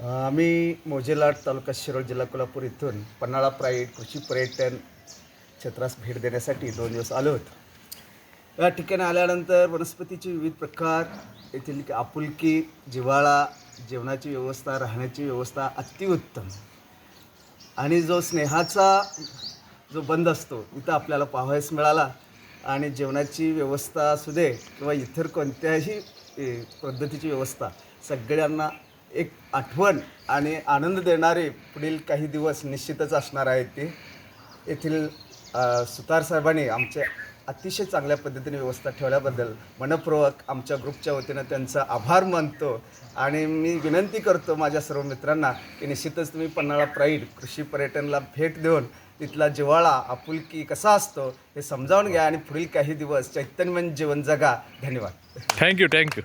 आम्ही मोजेलाट तालुका शिरोळ जिल्हा कोल्हापूर इथून पन्हाळा प्राईड कृषी पर्यटन क्षेत्रास भेट देण्यासाठी दोन दिवस आलो होतो. या ठिकाणी आल्यानंतर वनस्पतीचे विविध प्रकार येथील आपुलकी जिव्हाळा जेवणाची व्यवस्था राहण्याची व्यवस्था अतिउत्तम. आणि जो स्नेहाचा जो बंद असतो इथं आपल्याला पाहावयास मिळाला. आणि जेवणाची व्यवस्था असू दे किंवा इतर कोणत्याही पद्धतीची व्यवस्था सगळ्यांना एक आठवण आणि आनंद देणारे पुढील काही दिवस निश्चितच असणार आहेत ते. येथील सुतार साहेबांनी आमच्या अतिशय चांगल्या पद्धतीने व्यवस्था ठेवल्याबद्दल मनपूर्वक आमच्या ग्रुपच्या वतीनं त्यांचा आभार मानतो. आणि मी विनंती करतो माझ्या सर्व मित्रांना की निश्चितच तुम्ही पन्हाळा प्राईड कृषी पर्यटनला भेट देऊन तिथला जिव्हाळा आपुलकी कसा असतो हे समजावून घ्या आणि पुढील काही दिवस चैतन्यमय जीवन जगा. धन्यवाद. Thank you thank you